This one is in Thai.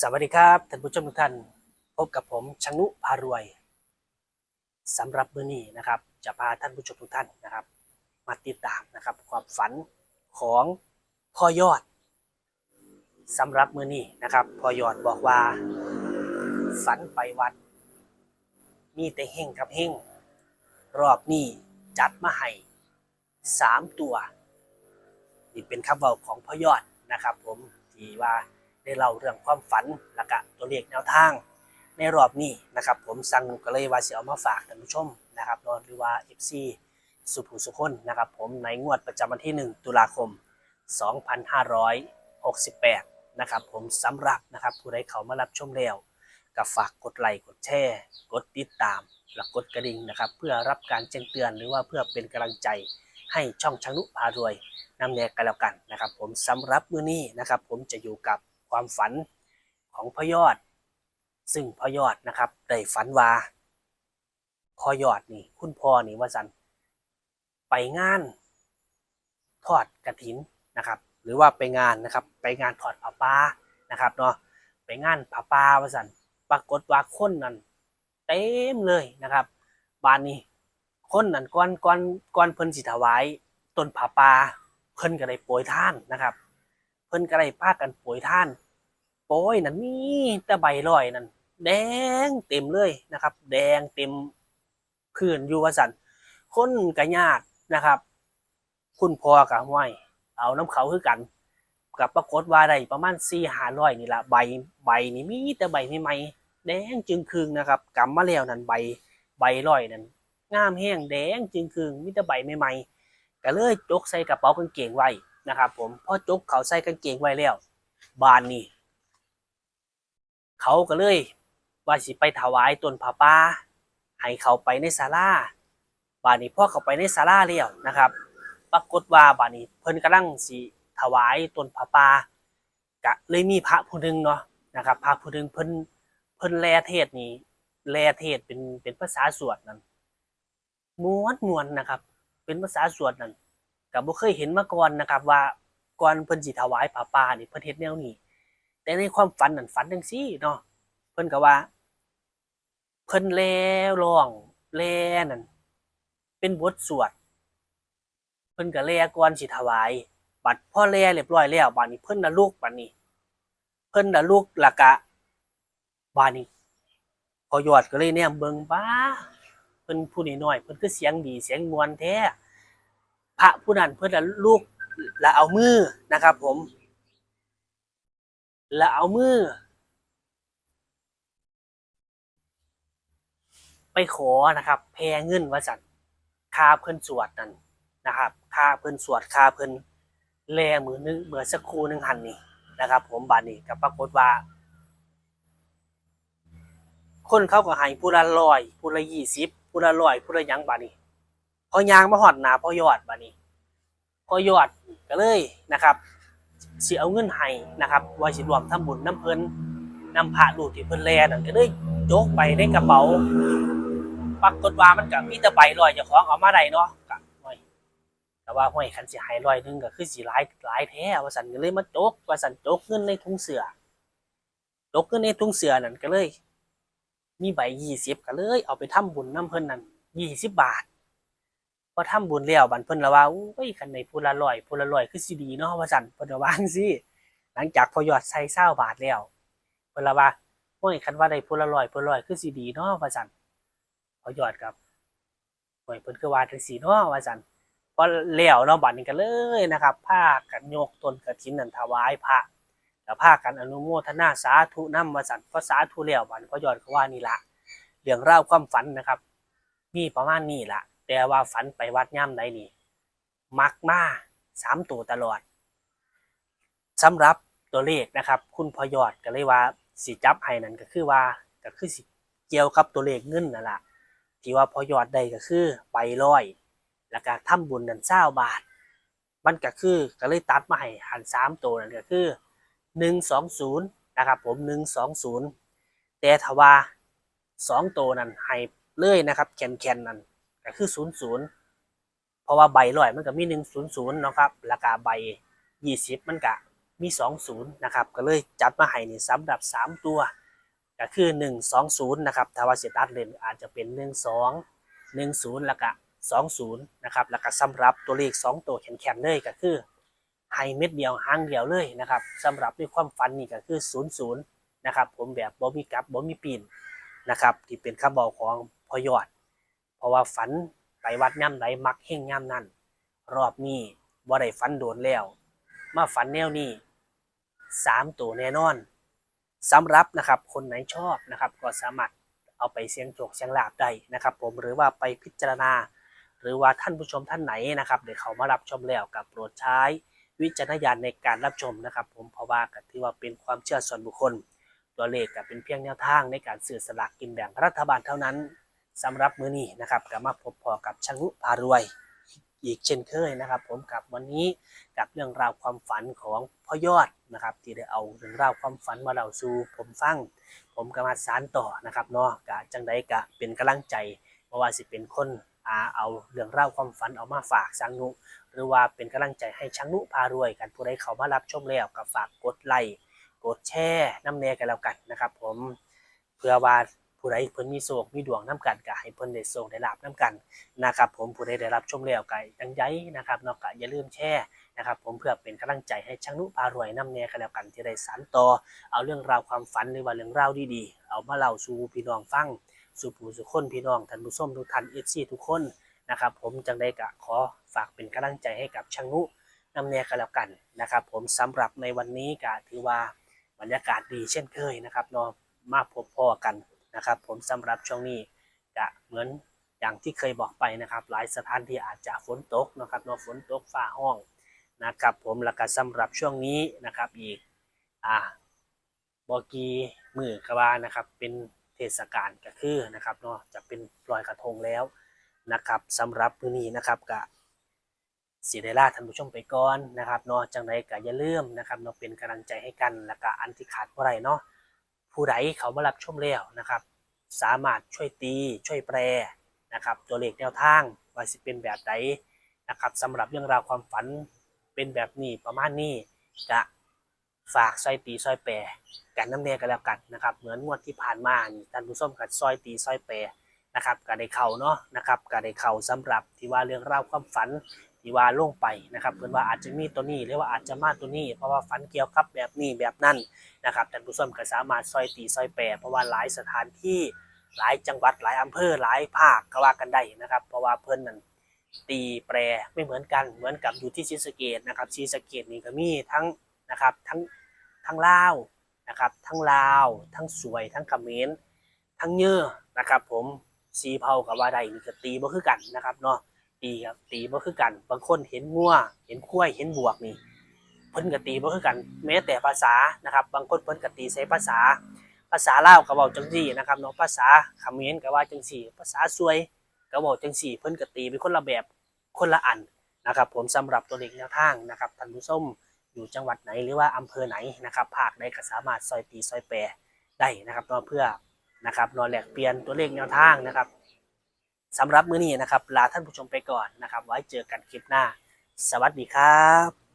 สวัสดีครับท่านผู้ชมทุกท่าน พบกับผมชังนุพารวยสำหรับมื้อนี้นะครับ จะพาท่านผู้ชมทุกท่านนะครับ มาติดตามนะครับ ความฝันของพ่อยอดสำหรับมื้อนี้นะครับพ่อยอดบอกว่า ฝันไปวัด มีแต่เฮงกับเฮงรอบนี้จัดมาให้สามตัว นี่เป็นคำเว้าของพ่อยอดนะครับ ผมที่ว่า ได้เล่าเรื่องความฝันและกะตัวเลขแนวทาง ในรอบนี้นะครับผมสั่งก็เลยว่าสิเอามาฝากท่านผู้ชมนะครับนาะหรือว่า FC สุภูสุคนนะครับผมในงวดประจำวันที่ 1 ตุลาคม 2568 นะครับผมสำหรับนะครับผู้ใดเขามารับชมแล้วก็ฝากกดไลค์กดแชร์กดติดตามและกดกระดิ่งนะครับ เพื่อรับการแจ้งเตือนหรือว่าเพื่อเป็นกำลังใจให้ช่องชังนุพารวยนำแนกกันแล้วกันนะครับ ผมสำหรับมื้อนี้นะครับ ผมจะอยู่กับ ความฝันของพ่อยอด ซึ่งพ่อยอดนะครับได้ฝันว่าพ่อยอดนี่ คุณพ่อนี่ว่าสันไปงานทอดกระถินนะครับ หรือว่าไปงานนะครับ ไปงานทอดผ้าป่านะครับเนาะไปงานผ้าป่าว่าสันปรากฏว่าคนนั้นเต็มเลยนะครับบ้านนี้คนนั้นก้อนก้อนก้อนเพิ่นสิถวายต้นผ้าป่าเพิ่นก็ได้โปรยท่านนะครับ พิ่นก็ได้พากันโปรยท่านโปรยนั่นมีแต่ใบลอยนั่นแดงเต็มเลยนะครับ แดงเต็มพื้นอยู่ว่าสันคนก็ยากนะครับ คุณพ่อกับห้วยเอาน้ำเขาคือกันกับปรากฏว่าได้ประมาณสี่ห้าร้อยนี่ละใบใบนี่มีแต่ใบใหม่ๆแดงจึงคืงนะครับกำมาแล้วนั่นใบใบลอยนั่นงามแห้งแดงจึงคืงมีแต่ใบใหม่ๆก็เลยจกใส่กระเป๋ากางเกงไว้ นะครับ ผมพ่อจกเขาใส่กางเกงไว้แล้ว บานนี้เขาก็เลยว่าสิไปถวายต้นผาป่าให้เขาไปในศาลาบานนี้พ่อเขาไปในศาลาแล้วนะครับ ปรากฏว่าบานนี้เพิ่นกำลังสิถวายต้นผาป่ากะเลยมีพระผู้หนึ่งเนาะนะครับพระผู้หนึ่งเพิ่นเพิ่นแลเทศนี่แลเทศเป็นเป็นภาษาสวดนั่นม้วนมวนนะครับ เป็นภาษาสวดนั่น ก็บ่เคยเห็นมาก่อนนะครับ ว่าก่อนเพิ่นสิถวายผ้าป่านี่เพิ่นเฮ็ดแนวนี้ แต่ในความฝันนั่นฝันจังซี่เนาะเพิ่นก็ว่า เพิ่นแลร้องแลนั่นเป็นบทสวดเพิ่นก็แลก่อนสิถวาย บัดพ่อแลเรียบร้อยแล้วบัดนี้เพิ่นน่ะลุกบัดนี้ เพิ่นน่ะลุกล้วก็บัดนี้พอยอดก็เลยแนมเบิ่งบ้าเพิ่นผู้น้อยๆเพิ่นคือเสียงดีเสียงมวลแท้ พระผู้นั้นเพิ่นละลูกและเอามือนะครับ ผมและเอามือ ไปขอนะครับ แพงเงินวสันคาเพิ่นสวดนั่นนะครับคาเพิ่นสวดคาเพิ่นแลมือนึงเมื่อสักครู่หนึงหันนี่นะครับ ผมบาดนี้ก็ปรากฏว่า คนเข้าก็ให้ผู้ละร้อยผู้ละยี่สิบผู้ละร้อยผู้ละยังบาดนี้ พอยางมาหอดหนาพอยอดบานี้พอยอดก็เลยนะครับสิเอาเงินให้นะครับว่าสิรวมทำบุญน้ำเพิ่นนำพระลูกที่เพิ่นแลนั่นก็เลยโจกไปในกระเป๋าปรากฏว่ามันก็มีแต่ใบลอยเจ้าของเอามาได้เนาะก็ห้อยแต่ว่าห้อยคันสิห้ร้อยหนึงก็คือสิหลายหลายแท้ว่าซั่นก็เลยมาโจกว่าซั่นโจกเงินในถุงเสือโจกเงินในถุงเสือนั่นก็เลย มีใบยี่สิบก็เลย เอาไปทำบุญน้ำเพิ่นนั่นยี่สิบบาท พอทำบุญแล้วบันเพิ่นละว่าอุ้ยคันในพูละร้อยพูละร้อยคือสิดีเนาะว่าซั่นเพิ่นว่างซี่หลังจากพอยอดใส่20บาทแล้วเพิ่นละว่าโอ้ยคันว่าได้พูละร้อยพูละร้อยคือสิดีเนาะว่าซั่นพอยอดกับโอ้ยเพิ่นคือว่าจังซี่เนาะว่าซั่นพอแล้วเนาะบัดนี้ก็เลยนะครับพากันโยกต้นกฐินนั่นถวายพระแล้วพากันอนุโมทนาสาธุนำว่าซั่นพอสาธุแล้วบัดพอยอดก็ว่านี่ละเรื่องราวความฝันนะครับ มีประมาณนี้ละ แต่ว่าฝันไปวัดย่ำใดนี่ มักมาสามตัวตลอดสำหรับตัวเลขนะครับ คุณพอยอดก็เลยว่าสิจับให้นั่นก็คือว่าก็คือสิเกี่ยวกับตัวเลขเงินนั่นแหละที่ว่าพอยอดได้ก็คือใบร้อย แล้วก็ทำบุญนั่นเศร้าบาท มันก็คือก็เลยตัดมาให้หันสามตัวนั่นก็คือหนึ่งสองศูนย์นะครับผมหนึ่งสองศูนย์แต่ถ้าว่าสองตัวนั้นให้เลยนะครับแคนแคนนั่น ก็คือศูนย์ศูนย์เพราะว่าใบร้อยมันก็มีหนึ่งศูนย์ศูนย์นะครับราคาใบยี่สิบมันก็มีสองศูนย์นะครับก็เลยจัดมาให้นี่สำหรับสามตัวก็คือหนึ่งสองศูนย์นะครับถ้าว่าเสียตัดเลนอาจจะเป็นหนึ่งสองหนึ่งศูนย์แล้วก็สองศูนย์นะครับแล้วก็สำหรับตัวเลขสองตัวแข็งๆเลยก็คือให้เม็ดเดียวหางเดียวเลยนะครับสำหรับในความฝันนี่ก็คือศูนย์ศูนย์นะครับผมแบบบ่มีกลับบ่มีปีนนะครับที่เป็นคำบอกของพอยอด ราะว่าฝันไปวัดย่ำไหนมักเฮงย่ำนั่นรอบนี้บ่ได้ฝันโดนแล้ว มาฝันแนวนี้สามตัวแน่นอนสำหรับนะครับคนไหนชอบนะครับก็สามารถเอาไปเสียงโจกเสียงลาบได้นะครับ ผมหรือว่าไปพิจารณา หรือว่าท่านผู้ชมท่านไหนนะครับเดี๋ยวเขามารับชมแล้วกับโปรดใช้วิจารณญาณในการรับชมนะครับ ผมเพราะว่าก็ถือว่าเป็นความเชื่อส่วนบุคคล ตัวเลขก็เป็นเพียงแนวทางในการสื่อสลากกินแบ่งรัฐบาลเท่านั้น สำหรับมื้อนี้นะครับก็มาพบพอกับชังนุพารวย อีกเช่นเคยนะครับ ผมกับวันนี้กับเรื่องราวความฝันของพ่อยอดนะครับ ที่ได้เอาเรื่องราวความฝันมาเล่าสู่ผมฟัง ผมก็มาสานต่อนะครับเนาะกะจังใดกะเป็นกำลังใจเพราะว่าสิเป็นคนอาเอาเรื่องราวความฝันเอามาฝากสังนุ หรือว่าเป็นกำลังใจให้ชังนุพารวยกันผู้ใดเขามารับชมแล้วก็ฝากกดไลค์กดแชร์น้ำแน่กันแล้วกันนะครับ ผมเพื่อว่า ผู้ใดเพิ่นมีโศกมีดวงน้ำกันก็ให้เพิ่นได้โศกได้ลาบน้ำกันนะครับผมผู้ใดได้รับชมแล้วก็จังใจนะครับเนาก็อย่าลืมแชร์นะครับผมเพื่อเป็นกำลังใจให้ชังนุพารวยน้ำแน่กันแล้วกันที่ได้สานต่อ เอาเรื่องราวความฝันหรือว่าเรื่องราวดีๆ เอามาเล่าสู่พี่น้องฟังสู่ผู้สุคนพี่น้องท่านผู้ชมทุกท่านเอซีทุกคนนะครับผมจังได้กะขอฝากเป็นกำลังใจให้กับช่างนุนำแนกันแล้วกันนะครับผมสำหรับในวันนี้ก็ถือว่าบรรยากาศดีเช่นเคยนะครับเนาะมาพบพ่อกัน นะครับ ผมสำหรับช่วงนี้ก็เหมือนอย่างที่เคยบอกไปนะครับ หลายสถานที่อาจจะฝนตกนะครับเนาะฝนตกฟ้าห้องนะครับ ผมแล้วก็สำหรับช่วงนี้นะครับอีกอ่าบอกีมือกว่านะครับ เป็นเทศกาลก็คือนะครับเนาะจะเป็นลอยกระทงแล้วนะครับสำหรับมื้อนี้นะครับก็สีได้ลาท่านผู้ชมไปก่อนนะครับเนาะจังไดก็อย่าลืมนะครับเนาะเป็นกำลังใจให้กันแล้วก็อันที่ขาดบ่ได้เนาะ ผู้ใดเขามารับชมแล้วนะครับ สามารถช่วยตีช่วยแปรนะครับ ตัวเลขแนวทางว่าสิเป็นแบบใดนะครับสำหรับเรื่องราวความฝันเป็นแบบนี้ประมาณนี้จะฝากซอยตีซอยแปรกันน้ำเนียกันแล้วกันนะครับ เหมือนงวดที่ผ่านมานี่ท่านผู้ชมกัดซอยตีซอยแปรนะครับก็ได้เข่าเนาะนะครับก็ได้เข่าสำหรับที่ว่าเรื่องราวความฝัน ที่ว่าลงไปนะครับเพื่อนว่าอาจจะมีตัวนี้หรือว่าอาจจะมาตัวนี้ เพราะว่าฝันเกี่ยวกับแบบนี้แบบนั้นนะครับท่านผู้ชมก็สามารถซอยตีซอยแปรเพราะว่าหลายสถานที่หลายจังหวัดหลายอำเภอหลายภาคก็ว่ากันได้นะครับ เพราะว่าเพื่อนนั้นตีแปรไม่เหมือนกันเหมือนกับอยู่ที่ศรีสเกดนะครับศรีสเกดนี่ก็มีทั้งนะครับทั้งทั้งลาวนะครับทั้งลาว ทั้งสวย ทั้งเขมรทั้งเยอะนะครับ ผมสีเผากับว่าใดนี่ก็ตีบ่คือกันนะครับเนาะ ตีครับตีบ่คือกัน บางคนเห็นงัวเห็นคุ้ยเห็นบวกนี่เพิ่นก็ตีบ่คือกัน แม้แต่ภาษานะครับ บางคนเพิ่นก็ตีใช้ภาษา ภาษาลาวก็เว้าจังซี่นะครับเนาะภาษาเขมรก็ว่าจังซี่ ภาษาสวยก็เว้าจังซี่ เพิ่นก็ตีเป็นคนละแบบคนละอันนะครับ ผมสำหรับตัวเลขแนวทางนะครับท่านผู้ชมอยู่จังหวัดไหนหรือว่าอำเภอไหนนะครับภาคใดก็สามารถซอยตีซอยแปรได้นะครับเนาะเพื่อนะครับรอแหลกเปลี่ยนตัวเลขแนวทางนะครับ สำหรับมื้อนี้นะครับลาท่านผู้ชมไปก่อนนะครับ ไว้เจอกันคลิปหน้า สวัสดีครับ